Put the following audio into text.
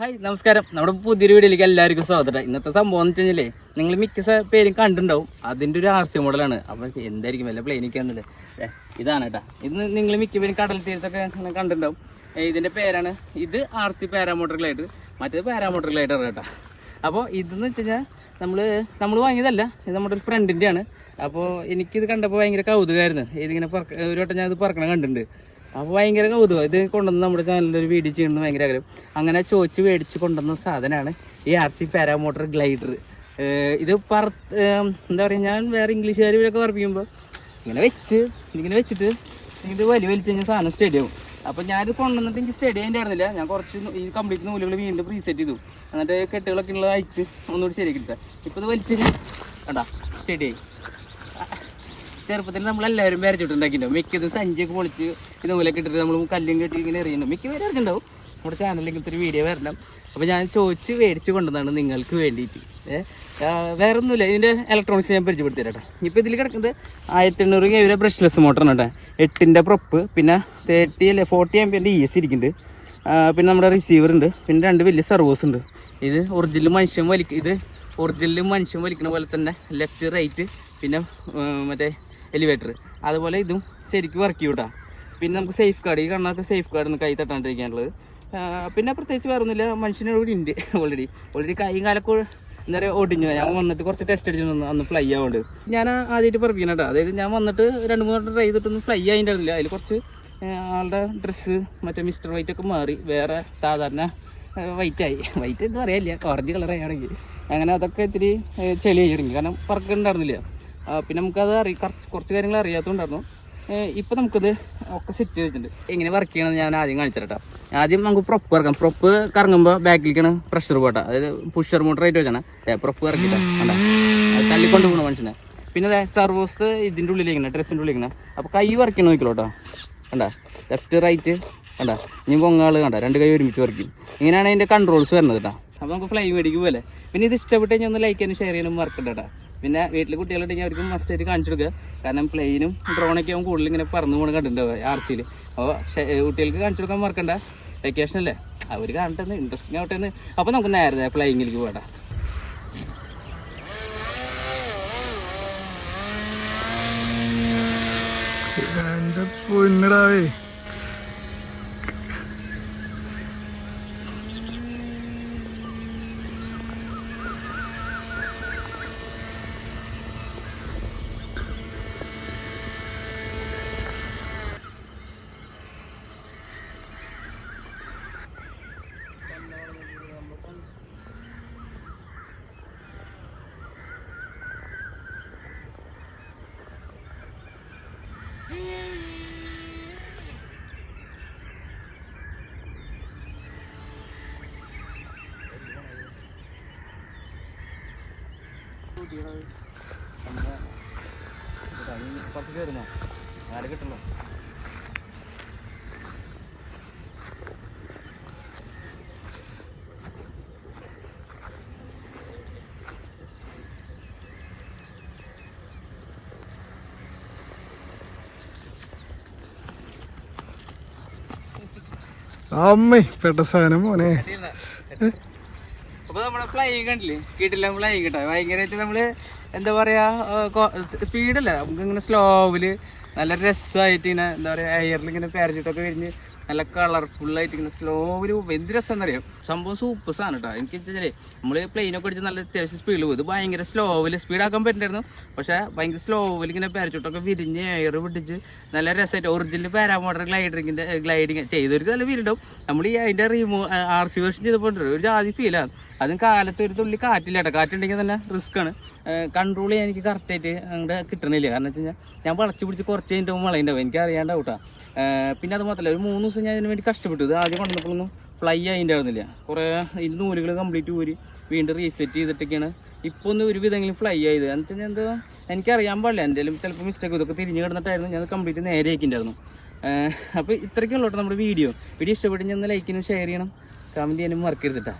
Hi നമസ്കാരം. നമ്മുടെ പുതിയൊരു വീഡിയോയിലേക്ക് എല്ലാവർക്കും സ്വാഗതം. ഇന്നത്തെ സംഭവം എന്ന് വെച്ചാൽ നിങ്ങൾ മിക്ക പേരും കണ്ടിട്ടുണ്ടാവും. അതിന്റെ ഒരു ആർ സി മോഡലാണ് അപ്പം എന്തായിരിക്കും? വല്ല പ്ലെയിനിക്കാന്നല്ലേ ഇതാണ് കേട്ടോ. ഇത് നിങ്ങൾ മിക്ക പേരും കടൽ തീരത്തൊക്കെ കണ്ടിട്ടുണ്ടാവും. ഇതിന്റെ പേരാണ്. ഇത് ആർ സി ഗ്ലൈഡർ മറ്റേത് ഗ്ലൈഡർ കേട്ടോ. അപ്പോൾ ഇതെന്ന് വെച്ച് കഴിഞ്ഞാൽ നമ്മൾ നമ്മൾ വാങ്ങിയതല്ല. ഇത് നമ്മുടെ ഒരു ഫ്രണ്ടിന്റെയാണ് അപ്പോൾ എനിക്കിത് കണ്ടപ്പോൾ ഭയങ്കര കൗതുകമായിരുന്നു. ഇതിങ്ങനെ പറക്ക ഒരു വട്ടം ഞാൻ ഇത് പറക്കണം കണ്ടിട്ടുണ്ട്. അപ്പോൾ ഭയങ്കര കൗതുകം ഇത് കൊണ്ടുവന്ന് നമ്മുടെ ചാനലിൽ ഒരു വീഡിയോ ചെയ്യണമെന്ന് ഭയങ്കര ആഗ്രഹം. അങ്ങനെ ചോദിച്ച് മേടിച്ച് കൊണ്ടുവന്ന സാധനമാണ് ഈ ആർ സി പാരാമോട്ടർ ഗ്ലൈഡർ ഇത് പറ എന്താ പറയുക ഞാൻ വേറെ ഇംഗ്ലീഷുകാർ ഇവരൊക്കെ പറപ്പിക്കുമ്പോൾ ഇങ്ങനെ വെച്ച് ഇങ്ങനെ വെച്ചിട്ട് ഇത് വലിയ വലിച്ച് കഴിഞ്ഞാൽ സാധനം സ്റ്റേഡിയാവും അപ്പോൾ ഞാനിത് കൊണ്ടുവന്നിട്ട് എനിക്ക് സ്റ്റഡി ആയിരുന്നില്ല ഞാൻ കുറച്ച് ഈ കംപ്ലീറ്റ് നൂലുകൾ വീണ്ടും റീസെറ്റ് ചെയ്തു. എന്നിട്ട് കെട്ടുകളൊക്കെ ഉള്ളത് അയച്ച് ഒന്നുകൂടി ശരിയാക്കി ഇപ്പോൾ ഇത് വലിച്ചു കണ്ടാ സ്റ്റഡി ചെറുപ്പത്തിൽ നമ്മളെല്ലാവരും വരച്ചിട്ടുണ്ടാക്കിയിട്ടുണ്ടാവും മിക്കതും സഞ്ചിയൊക്കെ പൊളിച്ച് ഇതുപോലൊക്കെ ഇട്ടിട്ട് നമ്മൾ കല്ലും കെട്ടി ഇങ്ങനെ എറിയുന്നുണ്ട്. മിക്ക പേര് അറിഞ്ഞിട്ടുണ്ടാവും നമ്മുടെ ചാനലിൽ ഇങ്ങനത്തെ ഒരു വീഡിയോ വരണം. അപ്പോൾ ഞാൻ ചോദിച്ച് മേടിച്ച് കൊണ്ടുവന്നതാണ് നിങ്ങൾക്ക് വേണ്ടിയിട്ട്. വേറെ ഒന്നുമില്ല ഇതിന്റെ ഇലക്ട്രോണിക്സ് ഞാൻ പരിചയപ്പെടുത്തി തരാം ഇപ്പോൾ ഇതിൽ കിടക്കുന്നത് ആയിരത്തി എണ്ണൂറ് കെ ബ്രഷ്ലെസ് മോട്ടറാണ് കേട്ടോ എട്ടിന്റെ പ്രൊപ്പ് പിന്നെ തേർട്ടി അല്ലേ ഫോർട്ടി എം പിന്റെ ഇ എസ് ഇരിക്കുന്നുണ്ട്. പിന്നെ നമ്മുടെ റിസീവർ ഉണ്ട്. പിന്നെ രണ്ട് വലിയ സർവോസ് ഉണ്ട്. ഇത് ഒറിജിനൽ മനുഷ്യൻ വലിക്ക ഇത് ഒറിജിനൽ മനുഷ്യൻ വലിക്കുന്ന പോലെ തന്നെ ലെഫ്റ്റ് റൈറ്റ് പിന്നെ മറ്റേ എലിവേറ്റർ അതുപോലെ ഇതും ശരിക്കും വർക്ക് ചെയ്യൂട്ടാ. പിന്നെ നമുക്ക് സേഫ് ഗാർഡ് ഈ കണ്ണൊക്കെ സേഫ് ഗാർഡ് കൈ തട്ടാണ്ടിരിക്കാനുള്ളത്. പിന്നെ പ്രത്യേകിച്ച് വേറെ ഒന്നുമില്ല മനുഷ്യന് ഇവിടെ ഉണ്ട് ഓൾറെഡി ഓൾറെഡി കൈയും കാലൊക്കെ എന്താ പറയുക ഒടിഞ്ഞു ഞാൻ വന്നിട്ട് കുറച്ച് ടെസ്റ്റ് അടിച്ചു അന്ന് ഫ്ലൈ ആവുന്നുണ്ട് ഞാൻ ആദ്യമായിട്ട് പറപ്പിക്കണം കേട്ടോ അതായത് ഞാൻ വന്നിട്ട് രണ്ട് മൂന്ന് ട്രൈ ചെയ്തിട്ടൊന്നും ഫ്ലൈ ആയിട്ടുണ്ടായിരുന്നില്ല അതിൽ കുറച്ച് ആളുടെ ഡ്രസ്സ് മറ്റേ മിസ്റ്റർ വൈറ്റ് ഒക്കെ മാറി. വേറെ സാധാരണ വൈറ്റ് ആയി. വൈറ്റ് എന്താ പറയാനില്ല ഓറഞ്ച് കളറാണെങ്കിൽ അങ്ങനെ അതൊക്കെ ഇത്തിരി ചെളി ആയിരുന്നു കാരണം പറക്കുന്നുണ്ടായിരുന്നില്ല പിന്നെ നമുക്കത് അറി കുറച്ച് കാര്യങ്ങൾ അറിയാത്തതുകൊണ്ടായിരുന്നു ഇപ്പം നമുക്കത് ഒക്കെ സെറ്റ് ചെയ്തിട്ടുണ്ട്. എങ്ങനെ വർക്ക് ചെയ്യണമെന്ന് ഞാൻ ആദ്യം കാണിച്ചിട്ടാ ആദ്യം നമുക്ക് പ്രൊപ്പ് ഇറക്കാം പ്രൊപ്പ് കറങ്ങുമ്പോൾ ബാക്കിലേക്കാണ് പ്രഷർ പോട്ടെ അതായത് പുഷർ മോട്ടർ ആയിട്ട് വെച്ചാണ്. പ്രൊപ്പ് കണ്ട? അത് തള്ളിക്കൊണ്ട് പോകണം മനുഷ്യനെ. പിന്നെ അതെ സർവോസ് ഇതിന്റെ ഉള്ളിലേക്കാണ് ഡ്രസ്സിന്റെ ഉള്ളിലേക്കാണ് അപ്പോൾ കൈ വർക്ക് ചെയ്യണം നോക്കിക്കോളൂ കേട്ടോ കണ്ട? ലെഫ്റ്റ് റൈറ്റ് കണ്ട? ഇനി പൊങ്ങാൾ കണ്ട? രണ്ട് കൈ ഒരുമിച്ച് വർക്ക് ചെയ്യും. ഇങ്ങനെയാണ് അതിന്റെ കൺട്രോൾസ് വരുന്നത് കേട്ടോ അപ്പോൾ നമുക്ക് ഫ്ലൈ മേടിക്കും പോലെ. പിന്നെ ഇത് ഇഷ്ടപ്പെട്ട് കഴിഞ്ഞാൽ ഒന്ന് ലൈക്ക് ചെയ്യാനും ഷെയർ ചെയ്യാനും മറക്കണ്ട കേട്ടോ പിന്നെ വീട്ടിൽ കുട്ടികളുണ്ടെങ്കിൽ അവർക്ക് മസ്റ്റ് ആയിട്ട് കാണിച്ചു കൊടുക്കുക. കാരണം പ്ലെയിനും ഡ്രോണൊക്കെ ആവും കൂടുതൽ ഇങ്ങനെ പറന്നു പോകണം കണ്ടിട്ടുണ്ടാവുക ആർ സിയിൽ അപ്പോൾ കുട്ടികൾക്ക് കാണിച്ചു കൊടുക്കാൻ മറക്കണ്ട. വെക്കേഷൻ അല്ലേ? അവർ കാണട്ടെ ഇൻട്രസ്റ്റിംഗ് ആവട്ടെ എന്ന് അപ്പോൾ നമുക്ക് നേരത്തെ പ്ലെയിങ്ങിലേക്ക് പോകട്ടെ എന്റെ പൊന്നിടാവേ കുറച്ച് കയറുന്നോ നാല് കിട്ടണോ അമ്മേ പെട്ട സാധനം മോനെ. അപ്പൊ നമ്മളെ ഫ്ലൈയിങ് കണ്ടില്ലേ? കിട്ടില്ല ഫ്ലൈ കിട്ടാ. ഭയങ്കരമായിട്ട് നമ്മൾ എന്താ പറയാ സ്പീഡല്ല നമുക്ക് ഇങ്ങനെ സ്ലോവിൽ നല്ല രസമായിട്ട് ഇങ്ങനെ എന്താ പറയാ എയറിൽ ഇങ്ങനെ പാരച്യൂട്ടൊക്കെ വിരിഞ്ഞ് നല്ല കളർഫുൾ ആയിട്ട് ഇങ്ങനെ സ്ലോവിൽ എന്ത് രസം എന്നറിയാം സംഭവം സൂപ്പർ സാധനം കേട്ടോ എനിക്ക് വെച്ചാലേ നമ്മൾ പ്ലെയിനൊക്കെ അടിച്ച് നല്ല അത്യാവശ്യം സ്പീഡിൽ പോകും ഇത് ഭയങ്കര സ്ലോവിൽ സ്പീഡ് ആക്കാൻ പറ്റുന്നുണ്ടായിരുന്നു പക്ഷെ ഭയങ്കര സ്ലോവിൽ ഇങ്ങനെ പാരച്യൂട്ടൊക്കെ വിരിഞ്ഞ് എയർ പിടിച്ച് നല്ല രസമായിട്ട് ഒറിജിനൽ പാരാമോട്ടർ ഗ്ലൈഡിങ്ങിന്റെ ഗ്ലൈഡിങ് ചെയ്തവർക്ക് നല്ല ഫീൽ ഉണ്ടാവും. നമ്മൾ ഈ അതിന്റെ റീമൂ ആർ സി വേർഷൻ ചെയ്തപ്പോൾ ഒരു ജാതി ഫീലാണ് അതും കാലത്ത് ഒരു തുള്ളി കാറ്റില്ല കേട്ടോ കാറ്റുണ്ടെങ്കിൽ തന്നെ റിസ്ക് ആണ്. കൺട്രോൾ ചെയ്യാൻ എനിക്ക് കറക്റ്റായിട്ട് അങ്ങോട്ട് കിട്ടണില്ല. കാരണം വെച്ച് കഴിഞ്ഞാൽ ഞാൻ വളച്ച് പിടിച്ച് കുറച്ച് കഴിഞ്ഞിട്ട് വളയുണ്ടാവും എനിക്ക് അറിയാണ്ടാവും കേട്ടോ പിന്നെ അത് മാത്രമല്ല ഒരു മൂന്ന് ദിവസം ഞാൻ ഇതിന് വേണ്ടി കഷ്ടപ്പെട്ടു. ഇത് ആദ്യം കൊണ്ടുവന്നപ്പോഴൊന്നും ഫ്ലൈ ആയിട്ടുണ്ടായിരുന്നില്ല. കുറേ ഇതിന് നൂലുകൾ കംപ്ലീറ്റ് ഊരി വീണ്ടും റീസെറ്റ് ചെയ്തിട്ടൊക്കെയാണ് ഇപ്പോൾ ഒന്ന് ഒരുവിധമെങ്കിലും ഫ്ലൈ ആയത്. എന്ന് വെച്ചാൽ എന്തോ എനിക്കറിയാൻ പാടില്ല. എന്തെങ്കിലും ചിലപ്പോൾ മിസ്റ്റേക്ക് ഇതൊക്കെ തിരിഞ്ഞ് കിടന്നിട്ടായിരുന്നു. ഞാൻ കംപ്ലീറ്റ് നേരെ ആക്കിയിട്ടുണ്ടായിരുന്നു. അപ്പോൾ ഇത്രയ്ക്കുള്ളൂ നമ്മുടെ വീഡിയോ വീഡിയോ ഇഷ്ടപ്പെട്ടെങ്കിൽ ഞാൻ ലൈക്കിനും ഷെയർ ചെയ്യണം. കമന്റ് ചെയ്യാനും മറക്കരുതിട്ടാ